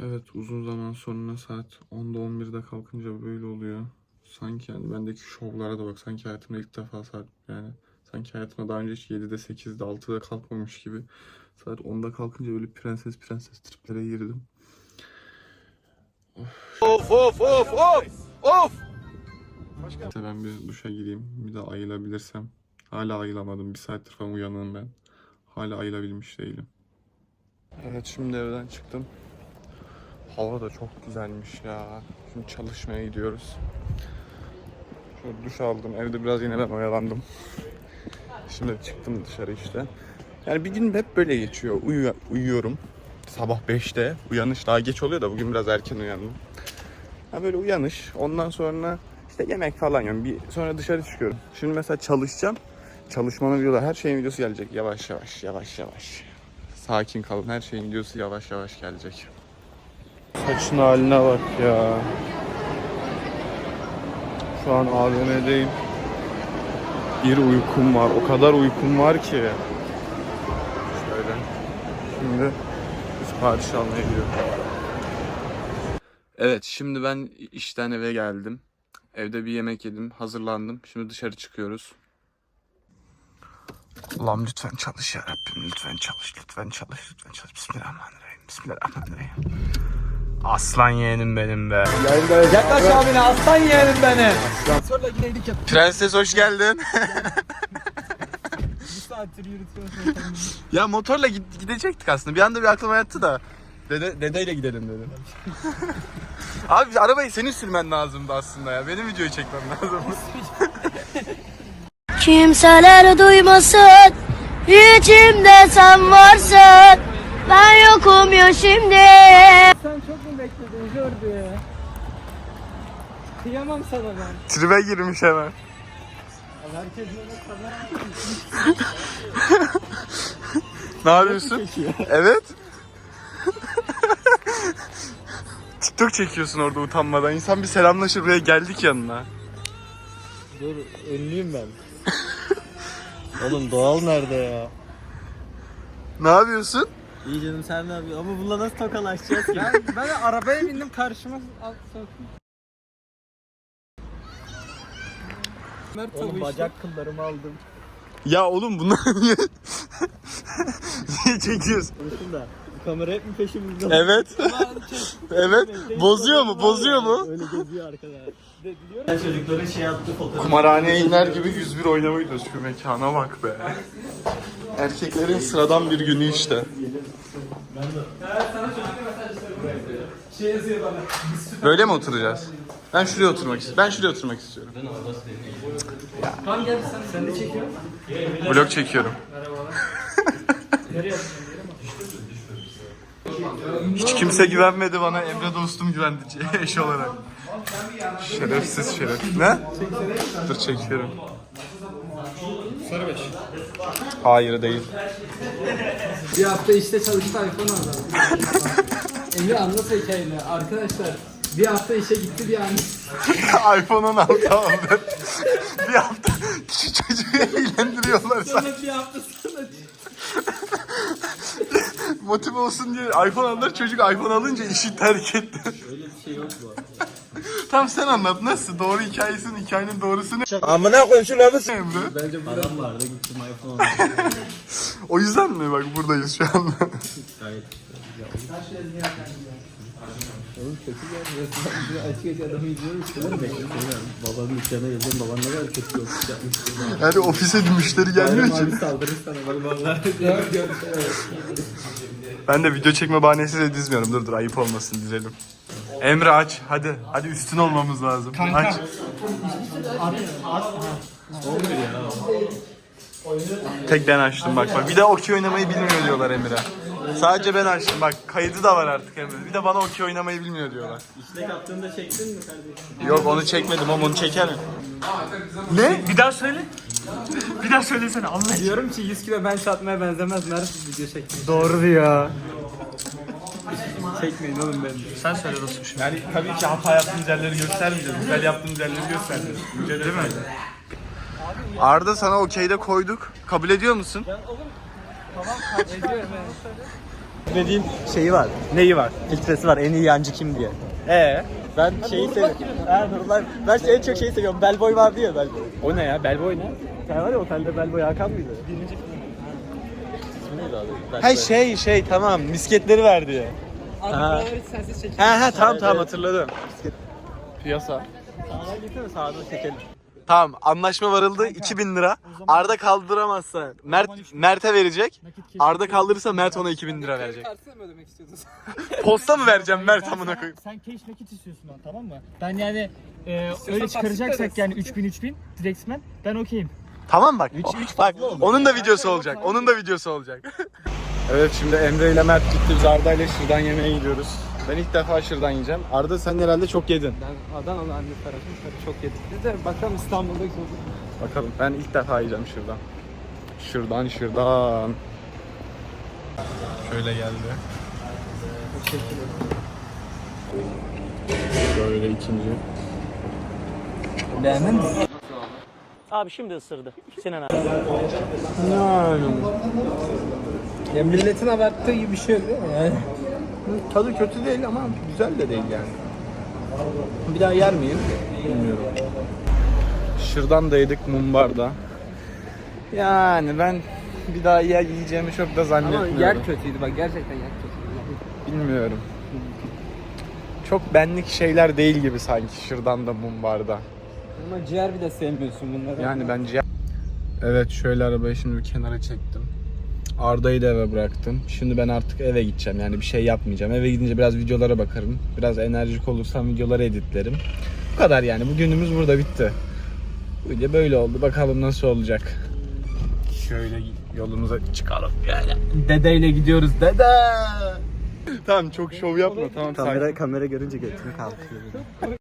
Evet uzun zaman sonra saat 10'da 11'de kalkınca böyle oluyor. Sanki yani bendeki şovlara da bak sanki hayatımda ilk defa saat yani sanki hayatımda daha önce hiç 7'de 8'de 6'da kalkmamış gibi. Saat 10'da kalkınca böyle prenses prenses triplere girdim. Of of of of of. İşte ben bir duşa gireyim. Bir de ayılabilirsem. Hala ayılamadım. Bir saattir falan uyanığım ben. Hala ayılabilmiş değilim. Evet şimdi evden çıktım. Hava da çok güzelmiş ya. Şimdi çalışmaya gidiyoruz. Şöyle duş aldım. Evde biraz yine ben oyalandım. Şimdi çıktım dışarı işte. Yani bir gün hep böyle geçiyor. Uyu uyuyorum. Sabah 5'te. Uyanış daha geç oluyor da bugün biraz erken uyandım. Ha böyle uyanış. Ondan sonra işte yemek falan yiyorum. Bir, sonra dışarı çıkıyorum. Şimdi mesela çalışacağım. Çalışmanın videoları, her şeyin videosu gelecek. Yavaş yavaş, yavaş yavaş. Sakin kalın. Her şeyin videosu yavaş yavaş gelecek. Saçın haline bak ya. Şu an AVM'deyim. Bir uykum var. O kadar uykum var ki. Şöyle. Şimdi sipariş almaya gidiyorum. Evet, şimdi ben işten eve geldim. Evde bir yemek yedim, hazırlandım. Şimdi dışarı çıkıyoruz. Allah'ım lütfen çalış ya Rabbim. Lütfen çalış, lütfen çalış, lütfen çalış. Bismillahirrahmanirrahim. Bismillahirrahmanirrahim. Aslan yeğenim benim be. Yaklaş abine aslan yeğenim beni. Sonra gideydik ya. Prenses hoş geldin. Bir saattir yürütüyorsun. ya motorla gid- gidecektik aslında. Bir anda bir aklıma yattı da. Dede, dedeyle gidelim dedim. Abi arabayı senin sürmen lazımdı aslında ya. Benim videoyu çekmem lazım. Kimseler duymasın İçimde sen varsın Ben yokum ya şimdi Sen çok mu bekledin Jordi? Kıyamam sana ben. Tribe girmiş hemen. Herkes böyle kamera Ne yapıyorsun? Evet. TikTok çekiyorsun orada utanmadan. İnsan bir selamlaşır buraya geldik yanına. Dur ünlüyüm ben. Oğlum doğal nerede ya? Ne yapıyorsun? İyi canım sen ne yapıyorsun? Ama bununla nasıl tokalaşacağız ki? Ben, ben de arabaya bindim karşıma al soktum. Mert Oğlum tabii bacak kıllarımı aldım. Ya oğlum bunlar niye? niye çekiyorsun? Konuşun da. Bu kamera hep mi peşimizde? Evet. evet. Bozuyor mu? Bozuyor mu? Öyle geziyor arkada. Ben çocukların şey attı fotoğrafı. Kumarhaneye iner gibi 101 oynamayı gidiyoruz. Şu mekana bak be. Erkeklerin sıradan bir günü işte. Şey yazıyor bana. Böyle mi oturacağız? Ben şuraya oturmak istiyorum. Ben şuraya oturmak istiyorum. Tamam gel sen, sen de çekiyorsun. Vlog çekiyorum. Hiç kimse güvenmedi bana. Emre dostum güvendi eş olarak. Şerefsiz şeref. Ne? Dur çekiyorum. Sarı. Hayır değil. Bir hafta işte çalıştı iPhone aldı. Emre anlat hikayeni. Arkadaşlar bir hafta işe gitti bir an. iPhone 16 aldı. bir hafta küçük çocuğu eğlendiriyorlar sanki. Sonra bir hafta sonra Motive olsun diye iPhone aldılar. Çocuk iPhone alınca işi terk etti. Öyle bir şey yok bu arada. Tam sen anlat nasıl? Doğru hikayesinin hikayenin doğrusu ne? Amına koyayım şu lafı Emre? Bence bu Param vardı gittim iPhone aldım. O yüzden mi bak buradayız şu anda? Gayet. Oğlum kötü gelmiyor. Açık açık adamı izliyoruz. Oğlum bekle seni Babanın dükkanına geleceğim. Baban ne kadar kötü yapmış. Yani ofise müşteri gelmiyor Bayram abi ki. saldırır sana. Bak vallahi. Gör gör. Ben de video çekme bahanesiyle dizmiyorum. Dur dur ayıp olmasın dizelim. Emre aç hadi. Hadi üstün olmamız lazım. Aç. Tek ben açtım bak bak. Bir de okey oynamayı bilmiyor diyorlar Emre. Sadece ben açtım bak. Kaydı da var artık Emre. Bir de bana okey oynamayı bilmiyor diyorlar. İşte yaptığında çektin mi kardeşim? Yok onu çekmedim ama onu çeker mi? Ne? Bir daha söyle. Bir daha söylesene Allah. Diyorum ki 100 kilo ben satmaya benzemez. Mert video çekti. Doğru ya. Çekmeyin oğlum beni. Sen söyle dostum şimdi. Yani tabii ki hata yaptığımız yerleri göstermeyeceğiz. Güzel yaptığımız yerleri göstereceğiz. Değil mi? Arda sana okeyde koyduk. Kabul ediyor musun? Tamam ediyorum evet. Dediğim şeyi var. Neyi var? Filtresi var. En iyi yancı kim diye. Ee, Ben şeyi seviyorum. Ha, Nurullah. Ben en çok şeyi seviyorum. Bellboy vardı ya Bellboy. o ne ya? Bellboy ne? Sen var ya otelde Bellboy Hakan mıydı? Birinci film. İsmi neydi abi? Ha şey şey tamam misketleri verdi ya. Ha. sensiz çekim. Ha ha tamam tamam hatırladım. Piyasa. Sağdan gitsene sağdan çekelim. Tamam anlaşma varıldı 2000 lira. Arda kaldıramazsa Mert Mert'e verecek. Arda kaldırırsa Mert ona 2000 lira verecek. Mı ödemek? Posta mı vereceğim Mert amına koyayım? Sen cash nakit istiyorsun lan tamam mı? Ben yani e, öyle çıkaracaksak yani 3000 3000 direktmen ben okeyim. Tamam bak. bak onun da videosu olacak. Onun da videosu olacak. Evet şimdi Emre ile Mert gitti. Biz Arda ile şırdan yemeğe gidiyoruz. Ben ilk defa şırdan yiyeceğim. Arda sen herhalde çok yedin. Ben Adanalı anne tarafım çok yedik. Biz de bakalım İstanbul'da. Bakalım ben ilk defa yiyeceğim şırdan. Şırdan şırdan. Şöyle geldi. Böyle ikinci. Beğendin mi? Abi şimdi ısırdı. Sinan abi. Yani Ya milletin abarttığı gibi bir şey yok değil mi? Yani. tadı kötü değil ama güzel de değil yani. Bir daha yer miyim? Bilmiyorum. Şırdan da yedik mumbarda. Yani ben bir daha yer yiyeceğimi çok da Ama zannetmiyorum. yer kötüydü bak gerçekten yer kötüydü. Bilmiyorum. Çok benlik şeyler değil gibi sanki şırdan da mumbarda. Ama ciğer bir de sevmiyorsun bunları. Yani bence... Evet şöyle arabayı şimdi bir kenara çektim. Arda'yı da eve bıraktım. Şimdi ben artık eve gideceğim. Yani bir şey yapmayacağım. Eve gidince biraz videolara bakarım. Biraz enerjik olursam videoları editlerim. Bu kadar yani. Bugünümüz burada bitti. Bu video böyle oldu. Bakalım nasıl olacak. Şöyle yolumuza çıkalım yani. Dedeyle gidiyoruz dede. Tamam çok şov yapma. Tamam. Kamera kamera görünce götüm kalkıyor.